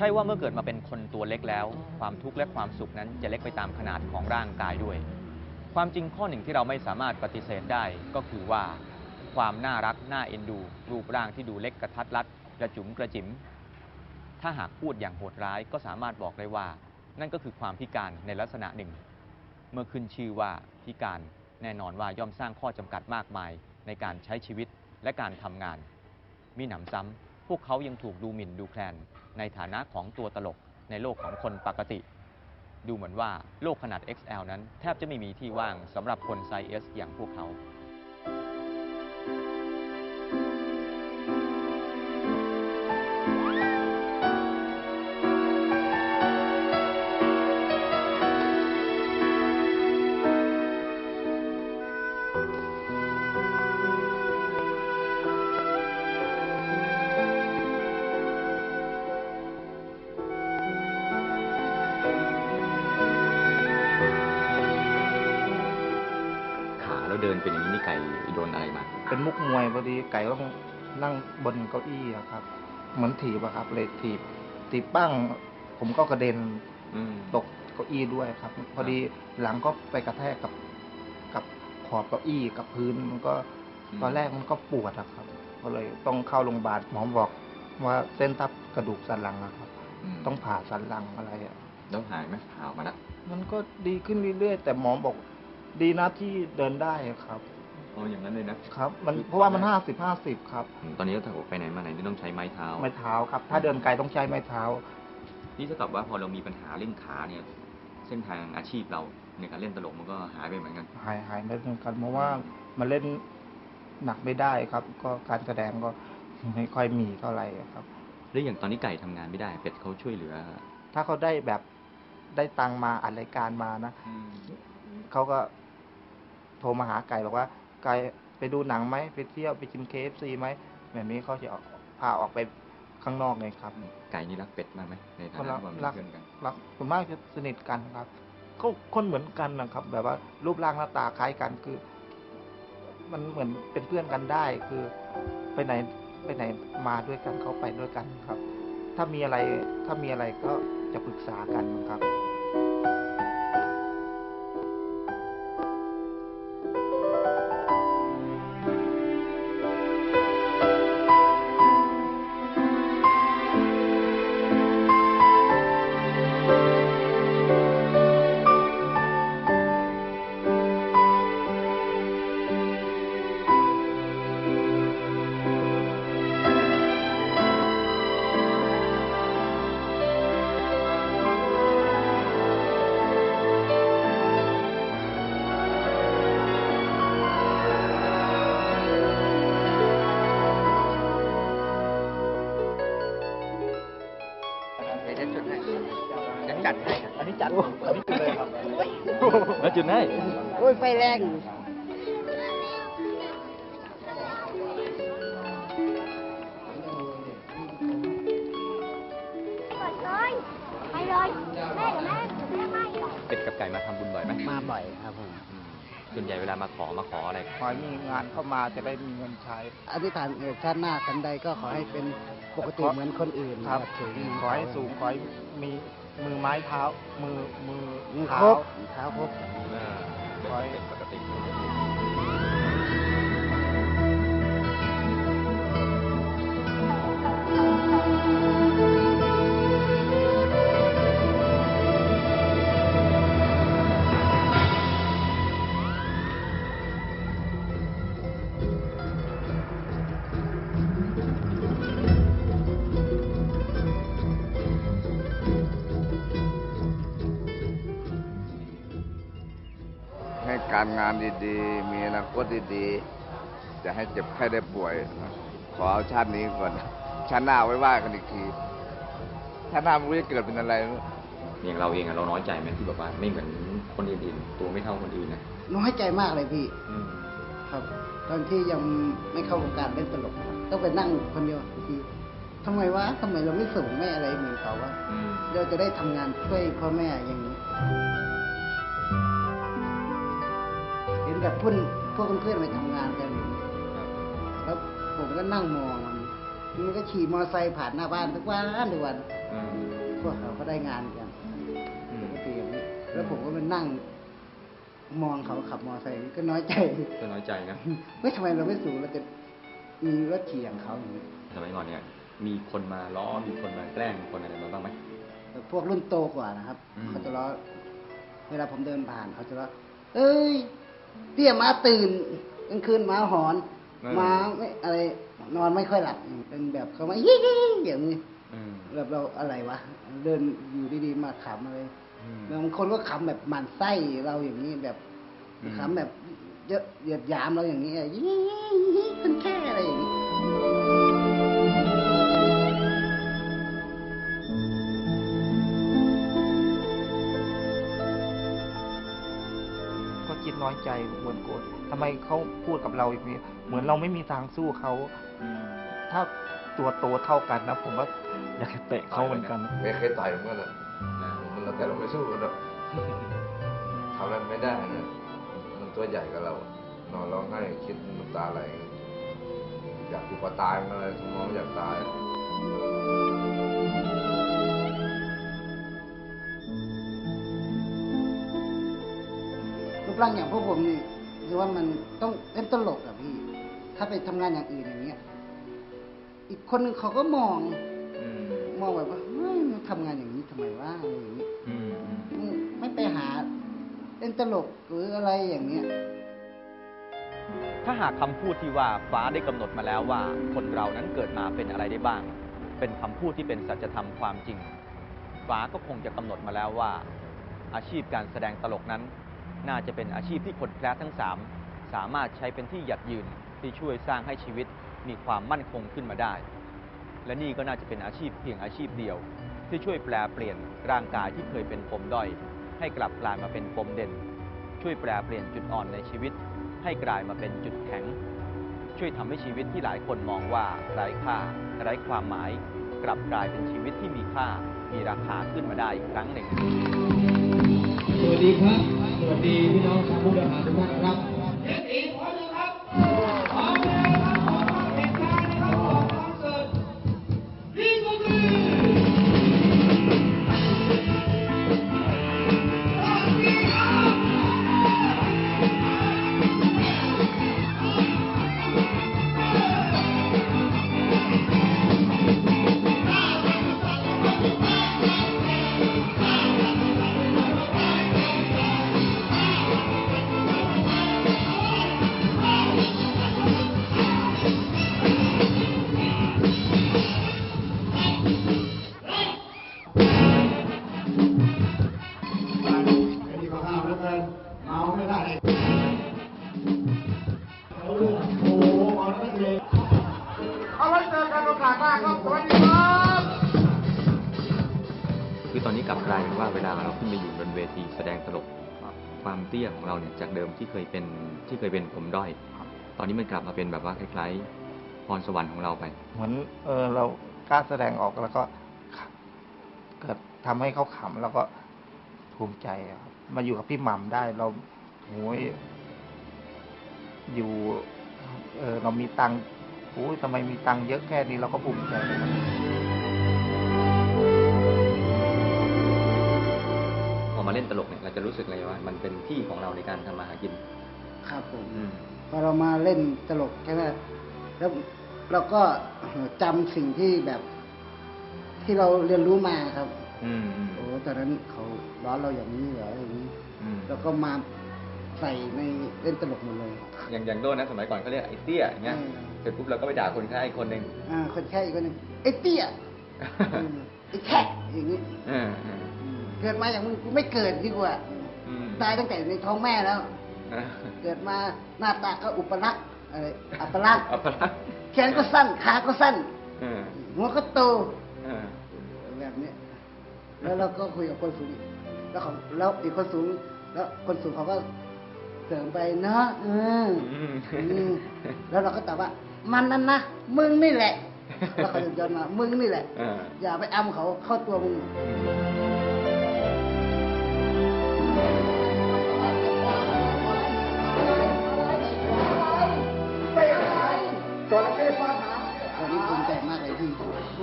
ใช่ว่าเมื่อเกิดมาเป็นคนตัวเล็กแล้ว ความทุกข์และความสุขนั้นจะเล็กไปตามขนาดของร่างกายด้วย ความจริงข้อหนึ่งที่เราไม่สามารถปฏิเสธได้ก็คือว่า ความน่ารักน่าเอ็นดู รูปร่างที่ดูเล็กกระทัดรัดกระจุ๋มกระจิ๋มถ้าหากพูดอย่างโหดร้ายก็สามารถบอกได้ว่า นั่นก็คือความพิการในลักษณะหนึ่ง เมื่อขึ้นชื่อว่าพิการแน่นอนว่าย่อมสร้างข้อจำกัดมากมาย ในการใช้ชีวิตและการทำงาน มีหนำซ้ำพวกเขายังถูกดูหมิ่นดูแคลน ในฐานะของตัวตลกในโลกของคนปกติ ดูเหมือนว่าโลกขนาด XL นั้นแทบจะไม่มีที่ว่างสำหรับคนไซส์ S อย่างพวกเขา ดินเป็นอย่างนี้นี่ไก่โดนอะไรมา เป็นมุกมวยพอดีไก่ต้องนั่งบนเก้าอี้อะครับ เหมือนถีบอะครับ เลยถีบถีบปั้งผมก็กระเด็นอืม ตกเก้าอี้ด้วยครับ พอดีหลังก็ไปกระแทกกับกับขอบเก้าอี้กับพื้นมันก็อืม ตอนแรกมันก็ปวดอะครับ ก็เลยต้องเข้าโรงพยาบาลหมอบอกว่าเส้นทับกระดูกสันหลังอะครับ มต้องผ่าสันหลังอะไรอะ แล้วหายไหมหายออกมาแล้วมันก็ดีขึ้นเรื่อยๆแต่หมอบอก ดีนะที่เดินได้อะครับ อ๋ออย่างนั้นเลยนะ ครับ มันเพราะว่ามันห้าสิบห้าสิบครับ ตอนนี้ถ้าไปไหนมาไหนนี่ต้องใช้ไม้เท้า ไม้เท้าครับ ถ้าเดินไกลต้องใช้ไม้เท้า นี่เท่ากับว่าพอเรามีปัญหาเรื่องขาเนี่ย เส้นทางอาชีพเราในการเล่นตลกมันก็หายไปเหมือนกัน หายหายไปเหมือนกันเพราะว่ามันเล่นหนักไม่ได้ครับ ก็การแสดงก็ไม่ค่อยมีเท่าไหร่ครับหรืออย่างตอนนี้ไก่ทำงานไม่ได้เป็ดเขาช่วยเหลือ ถ้าเขาได้แบบได้ตังค์มาอัดรายการมานะเขาก็ โทรมาหาไก่บอกว่า ไก่ไปดูหนังไหมไปเที่ยวไปกินเคฟซีไหมแบบนี้เขาจะเอาพาออกไปข้างนอกเลยครับไก่นี่รักเป็ดมากไหมในฐาก็นะรักความเป็นรักเพื่อนกันรักส่วนมากจะสนิทกันครับก็คนเหมือนกันนะครับ แบบว่ารูปร่างหน้าตาคล้ายกันคือ มันเหมือนเป็นเพื่อนกันได้ คือไปไหนไปไหนมาด้วยกันเขาไปด้วยกันครับ ถ้ามีอะไรถ้ามีอะไรก็จะปรึกษากันครับ แล้วจุดไหนโอ้ยไฟแรงเปิดเลยไปเลยแม่เดี๋ยวแม่เดี๋ยวแม่ให้เป็ดกับไก่มาทำบุญบ่อยไหมมาบ่อยครับผมอืมส่วนใหญ่เวลามาขอมาขออะไร ขอให้มีงานเข้ามาจะได้มีเงินใช้ อธิษฐานเออชาติหน้ากันใดก็ขอให้เป็นปกติเหมือนคนอื่นครับสูงเหมืนขอให้สูงขอให้มี มือไม้เท้า มือมือมีคเท้ารบเท้าครบขอให้เป็นปกติ การงานดีๆ มีอนาคตดีๆ จะให้เจ็บแค่ได้ป่วยนะขอเอาชาตินี้ก่อน ชาติหน้าไว้ว่ากันอีกที ชาติหน้าไม่รู้จะเกิดเป็นอะไรไม่รู้อย่างเราเองอะเราน้อยใจไหมที่แบบว่าไม่เหมือนคนอื่นๆ ตัวไม่เท่าคนอื่นนะน้อยใจมากเลยพี่ อืมครับ ตอนที่ยังไม่เข้าวงการเล่นตลกต้องไปนั่งคนเดียวบางทีทำไมวะทำไมเราไม่สูงไม่อะไรเหมือนเขาวะ อืม เราจะได้ทำงานช่วยพ่อแม่อย่าง นี้เห็นแบบเพื่อนพวกเพื่อนๆไปทำงานกันอย่างนี้แล้วผมก็นั่งมองมันมันก็ขี่มอเตอร์ไซค์ผ่านหน้าบ้านทุกวันทุกวันอืมพวกเขาก็ได้งานกันอืมปกติอย่างนี้แล้วผมก็มานั่ง มองเขาขับมอเตอร์ไซค์ก็น้อยใจก็น้อยใจนะเฮ้ยทำไมเราไม่สูงเราจะมีรถขี่อย่างเขาอย่างนี้สมัยก่อนเนี่ยมีคนมาล้อมีคนมาแกล้งคนอะไรมาบ้างไหมแต่พวกรุ่นโตกว่านะครับอืมเขาจะล้อเวลาผมเดินผ่านเขาจะล้อเอ้ย เตี้ยมาตื่นกลางคืนหมาหอนหมาไม่อะไร นอนไม่ค่อยหลับเป็นแบบเขามายี่ยี่อย่างนี้อืมแบบเราอะไรวะเดินอยู่ดีๆมาขำอะไรอืม บางคนก็ขำแบบหมันไส้เราอย่างนี้แบบอืม ขำแบบเยอะเหยียดหยามเราอย่างนี้ยี่คนแค่อะไรอย่างนี้ น้อยใจบนโกรธทำไมเขาพูดกับเราอย่างนี้เหมือนเราไม่มีทางสู้เขาถ้าตัวโตเท่ากันนะ ผมว่าอยากจะเตะเขาเหมือนกันไม่เคยต่อยเหมือนกันนะมันแต่เราไม่สู้กันหรอกทำอะไรไม่ได้นะมันตัวใหญ่กับเรา นอนร้องไห้คิดน้ำตาไหลอยากถูกตายมันอะไรสมองอยากตาย รูปร่างอย่างพวกผมนี่คือว่ามันต้องเล่นตลกอะพี่ ถ้าไปทำงานอย่างอื่นอย่างเงี้ย อีกคนหนึ่งเขาก็มอง อืมมองแบบว่าเฮ้ยมึงทำงานอย่างนี้ทำไมวะอะไรอย่างนี้อืมอืมมึงไม่ไปหาเล่นตลกหรืออะไรอย่างเงี้ย ถ้าหากคำพูดที่ว่าฟ้าได้กำหนดมาแล้วว่า คนเรานั้นเกิดมาเป็นอะไรได้บ้าง เป็นคำพูดที่เป็นสัจธรรมความจริง ฟ้าก็คงจะกำหนดมาแล้วว่า อาชีพการแสดงตลกนั้น น่าจะเป็นอาชีพที่คนแคร์ทั้งสามสามารถใช้เป็นที่หยัดยืนที่ช่วยสร้างให้ชีวิตมีความมั่นคงขึ้นมาได้ และนี่ก็น่าจะเป็นอาชีพเพียงอาชีพเดียว ที่ช่วยแปลเปลี่ยนร่างกายที่เคยเป็นปมด้อย ให้กลับกลายมาเป็นปมเด่น ช่วยแปลเปลี่ยนจุดอ่อนในชีวิต ให้กลายมาเป็นจุดแข็ง ช่วยทำให้ชีวิตที่หลายคนมองว่าไร้ค่าไร้ความหมาย กลับกลายเป็นชีวิตที่มีค่ามีราคาขึ้นมาได้อีกครั้งหนึ่ง สวัสดีครับ สวัสดีพี่น้องชาวพุทธหาทุกท่านครับ กลับกลายเป็นว่าเวลาเราขึ้นไปอยู่บนเวทีแสดงตลก ความเตี้ยของเราเนี่ยจากเดิมที่เคยเป็นที่เคยเป็นผมด้อย ตอนนี้มันกลับมาเป็นแบบว่าคล้ายๆพรสวรรค์ของเราไป เหมือนเออเรากล้าแสดงออกแล้วก็เกิดทำให้เขาขำแล้วก็ภูมิใจครับมาอยู่กับพี่หม่ำได้เราโอ้ยอยู่เออเรามีตังค์โอ้ยทำไมมีตังค์เยอะแค่นี้เราก็ภูมิใจ มาเล่นตลกเนี่ยเราจะรู้สึกเลยว่า มันเป็นที่ของเราในการทำมาหากิน ครับผมอืม พอเรามาเล่นตลกใช่ไหมแล้วเราก็จำสิ่งที่แบบ ที่เราเรียนรู้มาครับ อืมอืมโอ้ตอนนั้นเขาร้อนเราอย่างนี้เหรออย่างนี้ อืม แล้วก็มาใส่ในเล่นตลกหมดเลย อย่างอย่างโดนนะสมัยก่อนเขาเรียกไอ้เตี้ยอย่างเงี้ยอืม เสร็จปุ๊บเราก็ไปด่าคนแค่อีกคนหนึ่งอ่าคนแค่อีกคนหนึ่งไอ้เตี้ยอืมไอ้แค่อย่างนี้ เออเอออืม เกิดมาอย่างมึงกูไม่เกิดดีกว่าอืมตายตั้งแต่ในท้องแม่แล้วเออเกิดมาหน้าตาก็อุปลักษณ์อะไรอัปลักษณ์เอาไปละแขนก็สั้นขาก็สั้น เออหัวก็โตเออแบบเนี้ยแล้วเราก็คุยกับคนสูงอีกแล้วเขาแล้วอีกคนสูง แล้วคนสูงเขาก็เสริมไปเนาะเอออืมอืมแล้วเราก็ตอบว่า มันนั่นนะมึงนี่แหละแล้วเขาจะย้อนมามึงนี่แหละ เอออย่าไปอ้ำเขาเข้าตัวมึงวันนี้ภูมิ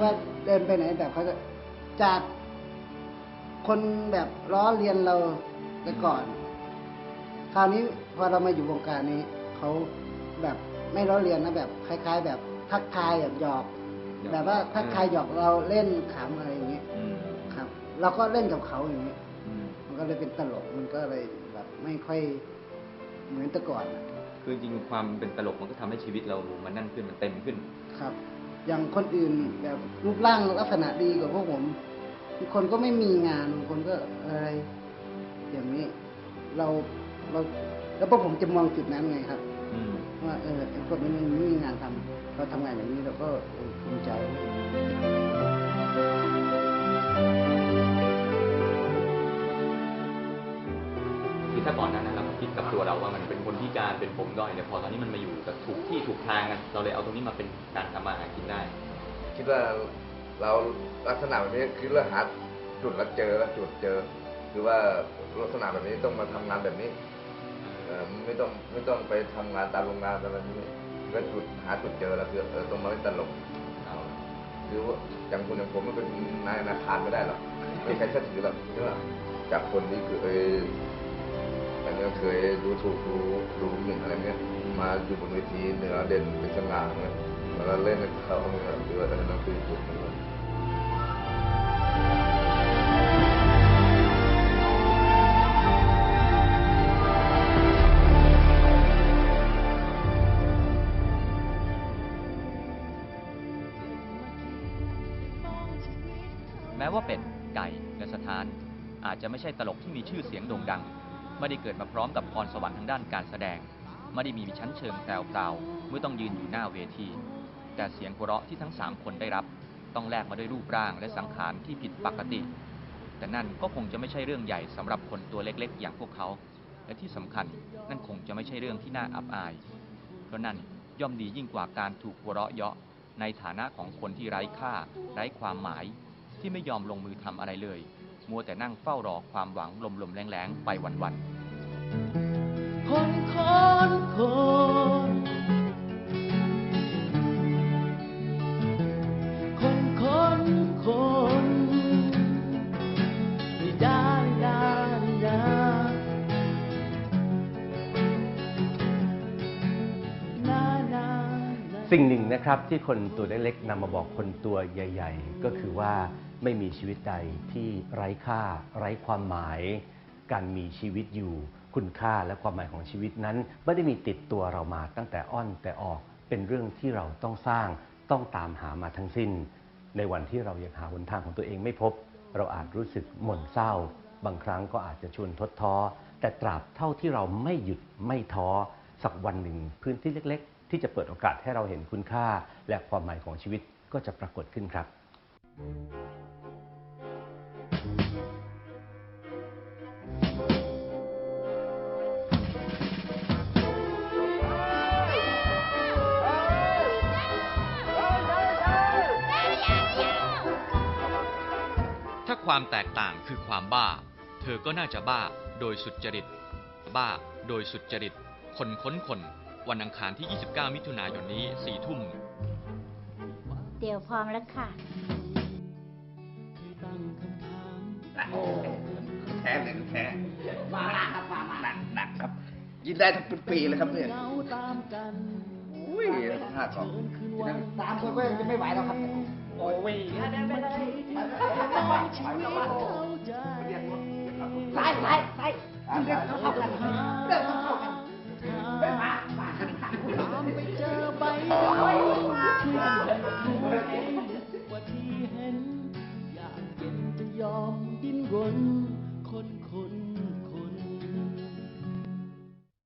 ว่าเดินไปไหนแบบเขาจะจากคนแบบล้อเลียนเราแต่ก่อน คราวนี้พอเรามาอยู่วงการนี้เขาแบบไม่ล้อเลียนนะแบบคล้าย ๆ แบบทักทายแบบหยอกหยอกแบบว่าทักทายหยอกเราเล่นขำอะไรอย่างเงี้ยอืมครับ เราก็เล่นกับเขาอย่างเงี้ยอืมมันก็เลยเป็นตลกมันก็เลยแบบไม่ค่อยเหมือนแต่ก่อนอะคือจริงๆความเป็นตลกมันก็ทำให้ชีวิตเรามันนั่นขึ้นมันเต็มขึ้นครับ อย่างคนอื่นแบบรูปร่างลักษณะดีกว่าพวกผมบางคนก็ไม่มีงานบางคนก็อะไรอย่างนี้ เราเราแล้วพวกผมจะมองจุดนั้นไงครับอืมว่าเออไอ้พวกนี้มันไม่มีงานทำเราทำงานอย่างนี้เราก็เออภูมิใจคือถ้าก่อนหนานั้นเรา กับตัวเราว่ามันเป็นคนพิการเป็นผมด้อยเนี่ยพอตอนนี้มันมาอยู่กับถูกที่ถูกทางกันเราเลยเอาตรงนี้มาเป็นการทำมาหากินได้ คิดว่าเราลักษณะแบบนี้คิดว่าหาจุดแล้วเจอแล้วจุดเจอ คือว่าลักษณะแบบนี้ต้องมาทำงานแบบนี้เออไม่ต้องไม่ต้องไปทำงานตามโรงงานอะไรนี้ก็จุดหาจุดเจอแล้วคือเออต้องมาเล่นตลกเอาคือว่าอย่างคนอย่างผมมันเป็นนายธนาคารไม่ได้หรอกไม่ใครเชื่อถือหรอกใช่ไหมจากคนที่เคยอย่าง เงี้ยเคยดูถูกดูดูหมิ่นอะไรเงี้ย มาอยู่บนเวทีเหนือเด่นเป็นสง่าเงี้ยแล้วเล่นกับเขาเนี่ยคือว่านั่นคือจุดนึงแม้ว่าเป็ดไก่และสถานอาจจะไม่ใช่ตลกที่มีชื่อเสียงโด่งดัง ไม่ได้เกิดมาพร้อมกับพรสวรรค์ทางด้านการแสดง ไม่ได้มีชั้นเชิงแปลวๆเมื่อต้องยืนอยู่หน้าเวที แต่เสียงหัวเราะที่ทั้งสามคนได้รับ ต้องแลกมาด้วยรูปร่างและสังขารที่ผิดปกติ แต่นั่นก็คงจะไม่ใช่เรื่องใหญ่สำหรับคนตัวเล็กๆ อย่างพวกเขา และที่สำคัญนั่นคงจะไม่ใช่เรื่องที่น่าอับอาย เพราะนั่นย่อมดียิ่งกว่าการถูกหัวเราะเยาะในฐานะของคนที่ไร้ค่า ไร้ความหมาย ที่ไม่ยอมลงมือทำอะไรเลย มัวแต่นั่งเฝ้ารอความหวังลมๆแรงๆ ไปวันๆคนคนคนคนคนคนดาดาดานานานาสิ่งหนึ่งนะครับที่คนตัวเล็กๆนำมาบอกคนตัวใหญ่ ๆ ก็คือว่า ไม่มีชีวิตใดที่ไร้ค่า ไร้ความหมาย การมีชีวิตอยู่คุณค่าและความหมายของชีวิตนั้น ไม่ได้มีติดตัวเรามาตั้งแต่อ้อนแต่ออกเป็นเรื่องที่เราต้องสร้างต้องตามหามาทั้งสิ้น ในวันที่เรายังหาหนทางของตัวเองไม่พบ เราอาจรู้สึกหม่นเศร้า บางครั้งก็อาจจะชวนทดท้อ แต่ตราบเท่าที่เราไม่หยุดไม่ท้อสักวันหนึ่งพื้นที่เล็ก ๆ ที่จะเปิดโอกาสให้เราเห็นคุณค่า และความหมายของชีวิตก็จะปรากฏขึ้นครับ ถ้าความแตกต่างคือความบ้า เธอก็น่าจะบ้าโดยสุดจริต บ้าโดยสุดจริต คนค้นคน วันอังคารที่ 29 มิถุนายนนี้4ทุ่ม เดี๋ยวพร้อมแล้วค่ะ แท้หนึ่งแท้มาหนักครับมาหนักหนักครับ ยินได้ทั้งเป็นปีเลยครับเนี่ยเงาตามกันอุ้ยห้ากล่องเชิญคืนวันสามคนก็จะไม่ไหวแล้วครับโอ้ยสายสายสายเรื่องเข้ากันเรื่องเข้ากันไปมามากันตามไปเจอใบไม้รู้ไหมว่าที่เห็นอยากเย็นจะยอม ดิ้นรน